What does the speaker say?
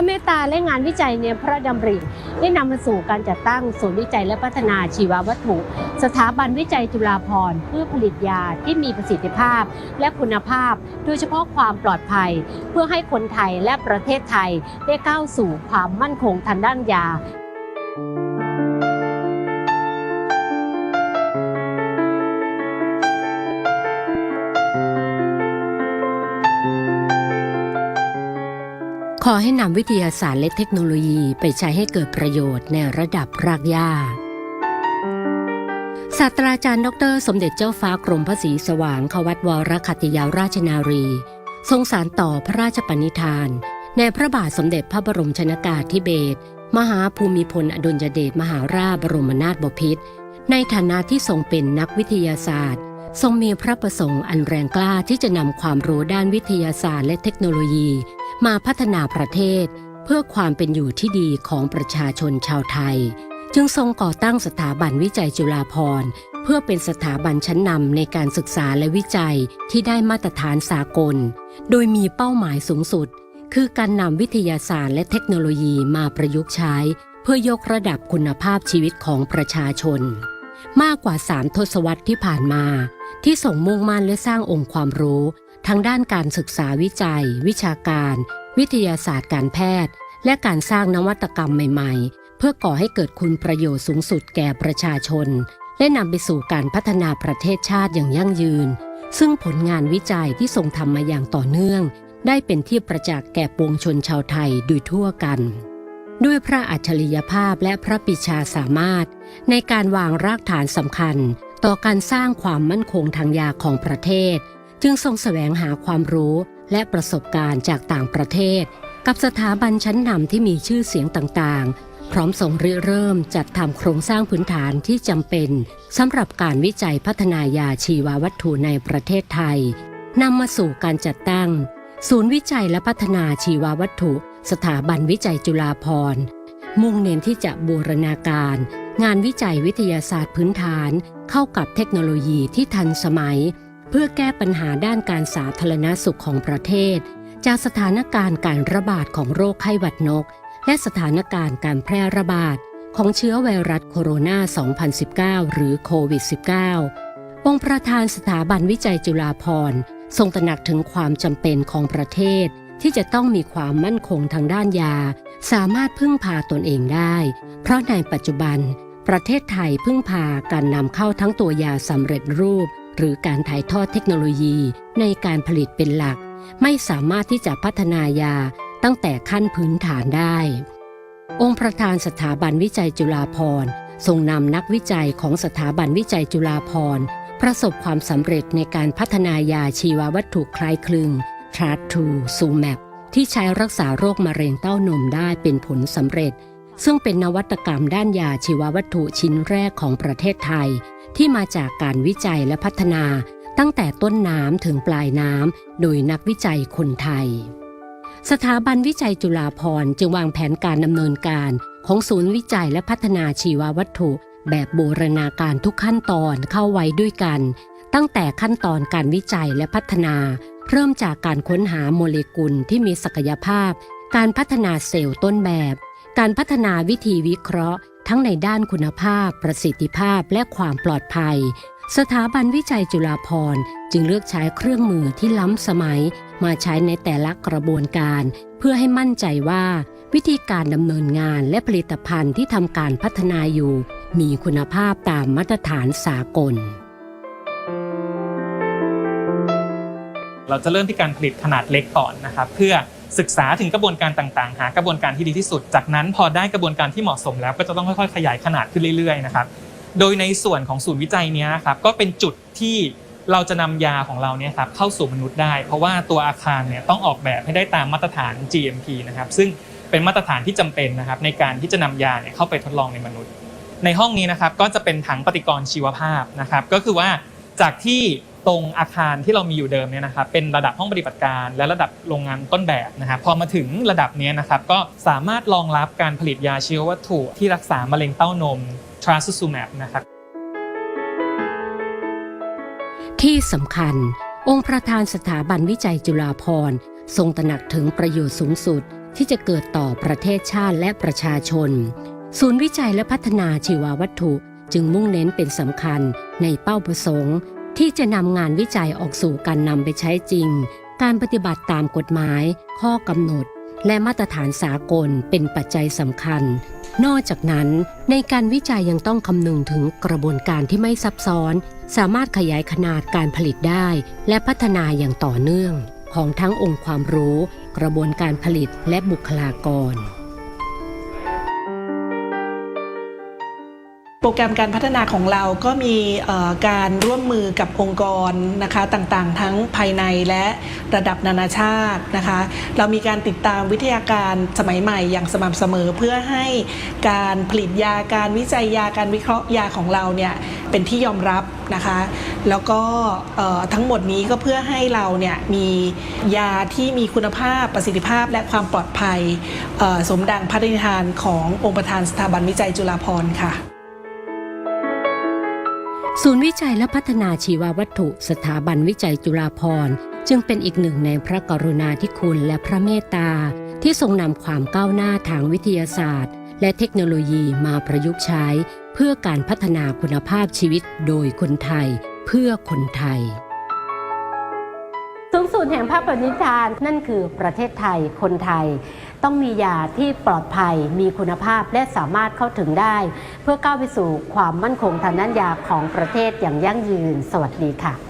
พระเมตตาและงานวิจัยในพระดำริได้นำมาสู่การจัดตั้งศูนย์วิจัยและพัฒนาชีววัตถุ สถาบันวิจัยจุฬาภรณ์เพื่อผลิตยาที่มีประสิทธิภาพและคุณภาพ โดยเฉพาะความปลอดภัย เพื่อให้คนไทยและประเทศไทยได้ก้าวสู่ความมั่นคงทางด้านยา อให้นำวิทยาศาสตร์และเทคโนโลยีไปใช้ให้เกิดประโยชน์ในระดับรากหญ้าศาสตราจารย์ดร สมเด็จเจ้าฟ้ากรมพระศรีสว่างขวัตวรคัตยาราชนารี ทรงสารต่อพระราชปณิธาน ในพระบาทสมเด็จพระบรมชนากาธิเบศรมหาภูมิพลอดุลยเดชมหาราชบรมนาถบพิตรในฐานะที่ทรงเป็นนักวิทยาศาสตร์ ทรงมีพระประสงค์อันแรงกล้าที่จะนำความรู้ด้านวิทยาศาสตร์และเทคโนโลยี มาพัฒนาประเทศเพื่อความเป็นอยู่ที่ดีของประชาชนชาวไทย จึงทรงก่อตั้งสถาบันวิจัยจุฬาภรณ์เพื่อเป็นสถาบันชั้นนำในการศึกษาและวิจัยที่ได้มาตรฐานสากล โดยมีเป้าหมายสูงสุด คือการนำวิทยาศาสตร์และเทคโนโลยีมาประยุกต์ใช้ เพื่อยกระดับคุณภาพชีวิตของประชาชน มากกว่าสามทศวรรษที่ผ่านมา ที่ส่งมุ่งมั่นและสร้างองค์ความรู้ ทั้งด้านการศึกษาวิจัย วิชาการ วิทยาศาสตร์การแพทย์ และการสร้างนวัตกรรมใหม่ๆ เพื่อก่อให้เกิดคุณประโยชน์สูงสุดแก่ประชาชน และนำไปสู่การพัฒนาประเทศชาติอย่างยั่งยืน ซึ่งผลงานวิจัยที่ทรงทำมาอย่างต่อเนื่อง ได้เป็นที่ประจักษ์แก่ปวงชนชาวไทยโดยทั่วกัน ด้วยพระอัจฉริยภาพและพระปิชาสามารถ ในการวางรากฐานสำคัญ ต่อการสร้างความมั่นคงทางยาของประเทศ จึงทรงแสวงหาความรู้และประสบการณ์จากต่างประเทศ กับสถาบันชั้นนำที่มีชื่อเสียงต่างๆ พร้อมส่งริเริ่มจัดทำโครงสร้างพื้นฐานที่จำเป็นสำหรับการวิจัยพัฒนายาชีววัตถุในประเทศไทยนำมาสู่การจัดตั้ง ศูนย์วิจัยและพัฒนาชีววัตถุ สถาบันวิจัยจุฬาภรณ์ มุ่งเน้นที่จะบูรณาการ งานวิจัยวิทยาศาสตร์พื้นฐาน เข้ากับเทคโนโลยีที่ทันสมัย เพื่อแก้ปัญหาด้านการสาธารณสุขของประเทศ จากสถานการณ์การระบาดของโรคไข้หวัดนก และสถานการณ์การแพร่ระบาดของเชื้อไวรัสโคโรนา 2019 หรือโควิด -19 องค์ประธานสถาบันวิจัยจุฬาภรณ์ทรงตระหนักถึงความจำเป็นของประเทศ ที่จะต้องมีความมั่นคงทางด้านยา สามารถพึ่งพาตนเองได้ เพราะในปัจจุบัน ประเทศไทยพึ่งพาการนำเข้าทั้งตัวยาสำเร็จรูป หรือการถ่ายทอดเทคโนโลยีในการผลิตเป็นหลัก ไม่สามารถที่จะพัฒนายาตั้งแต่ขั้นพื้นฐานได้ องค์ประธานสถาบันวิจัยจุฬาภรณ์ทรงนำนักวิจัยของสถาบันวิจัยจุฬาภรณ์ประสบความสำเร็จในการพัฒนายาชีววัตถุคล้ายคลึงทราทูซูแมปที่ใช้รักษาโรคมะเร็งเต้านมได้เป็นผลสำเร็จ ซึ่งเป็นนวัตกรรมด้านยาชีววัตถุชิ้นแรกของประเทศไทย ที่มาจากการวิจัยและพัฒนาตั้งแต่ต้นน้ำถึงปลายน้ำโดยนักวิจัยคนไทย สถาบันวิจัยจุฬาภรณ์จึงวางแผนการดำเนินการของศูนย์วิจัยและพัฒนาชีววัตถุ แบบบูรณาการทุกขั้นตอนเข้าไว้ด้วยกัน ตั้งแต่ขั้นตอนการวิจัยและพัฒนา เริ่มจากการค้นหาโมเลกุลที่มีศักยภาพ การพัฒนาเซลล์ต้นแบบ การพัฒนาวิธีวิเคราะห์ ทั้งในด้านคุณภาพ ประสิทธิภาพและความปลอดภัย สถาบันวิจัยจุฬาภรณ์จึงเลือกใช้เครื่องมือที่ล้ำสมัย มาใช้ในแต่ละกระบวนการ เพื่อให้มั่นใจว่า วิธีการดำเนินงานและผลิตภัณฑ์ที่ทำการพัฒนาอยู่ มีคุณภาพตามมาตรฐานสากลเราจะเริ่มที่การผลิตขนาดเล็กก่อนนะครับ เพื่อ ศึกษาถึงกระบวนการต่างๆ หากระบวนการที่ดีที่สุด จากนั้นพอได้กระบวนการที่เหมาะสมแล้วก็จะต้องค่อยๆ ขยายขนาดขึ้นเรื่อยๆนะครับโดยในส่วนของศูนย์วิจัยนี้ครับก็เป็นจุดที่เราจะนำยาของเราเนี่ยครับเข้าสู่มนุษย์ได้ เพราะว่าตัวอาคารเนี่ยต้องออกแบบให้ได้ตามมาตรฐาน GMP นะครับซึ่งเป็นมาตรฐานที่จำเป็นนะครับในการที่จะนำยาเนี่ยเข้าไปทดลองในมนุษย์ ในห้องนี้นะครับก็จะเป็นถังปฏิกรณ์ชีวภาพนะครับก็คือว่าจากที่ตรงอาคารที่เรามีอยู่เดิมเนี่ยนะครับเป็นระดับห้องปฏิบัติการ และระดับโรงงานต้นแบบนะครับพอมาถึงระดับนี้นะครับก็สามารถรองรับการผลิตยาชีววัตถุที่รักษามะเร็งเต้านม t r a s u z u m a b นะครับที่สำคัญ องค์ประธานสถาบันวิจัยจุฬาภรณ์ทรงตระหนักถึงประโยชน์สูงสุดที่จะเกิดต่อประเทศชาติและประชาชน ศูนย์วิจัยและพัฒนาชีววัตถุจึงมุ่งเน้นเป็นสำคัญในเป้าประสงค์ ที่จะนำงานวิจัยออกสู่การนำไปใช้จริง การปฏิบัติตามกฎหมาย ข้อกำหนด และมาตรฐานสากลเป็นปัจจัยสำคัญ นอกจากนั้นในการวิจัยยังต้องคำนึงถึงกระบวนการที่ไม่ซับซ้อน สามารถขยายขนาดการผลิตได้ และพัฒนาอย่างต่อเนื่อง ของทั้งองค์ความรู้ กระบวนการผลิตและบุคลากร รแกรมการพัฒนาของเราก็มีการร่วมมือกับองค์กรนะคะต่างๆ ทั้งภายในและระดับนานาชาตินะคะ เรามีการติดตามวิทยาการสมัยใหม่อย่างสม่ำเสมอเพื่อให้การผลิตยาการวิจัยยาการวิเคราะห์ยาของเราเนี่ยเป็นที่ยอมรับนะคะ แล้วก็ทั้งหมดนี้ก็เพื่อให้เราเนี่ยมียาที่มีคุณภาพประสิทธิภาพและความปลอดภัยสมดังพระราชทานขององค์ประธานสถาบันวิจัยจุฬาภรณ์ค่ะ ศูนย์วิจัยและพัฒนาชีววัตถุ สถาบันวิจัยจุฬาภรณ์ จึงเป็นอีกหนึ่งในพระกรุณาธิคุณและพระเมตตา ที่ทรงนำความก้าวหน้าทางวิทยาศาสตร์ และเทคโนโลยีมาประยุกต์ใช้ เพื่อการพัฒนาคุณภาพชีวิตโดยคนไทย เพื่อคนไทย งสุดแห่งภาพปณิธาน นั่นคือประเทศไทยคนไทย ต้องมียาที่ปลอดภัยมีคุณภาพและสามารถเข้าถึงได้ เพื่อก้าวไปสู่ความมั่นคงทางด้านยาของประเทศอย่างยั่งยืน สวัสดีค่ะ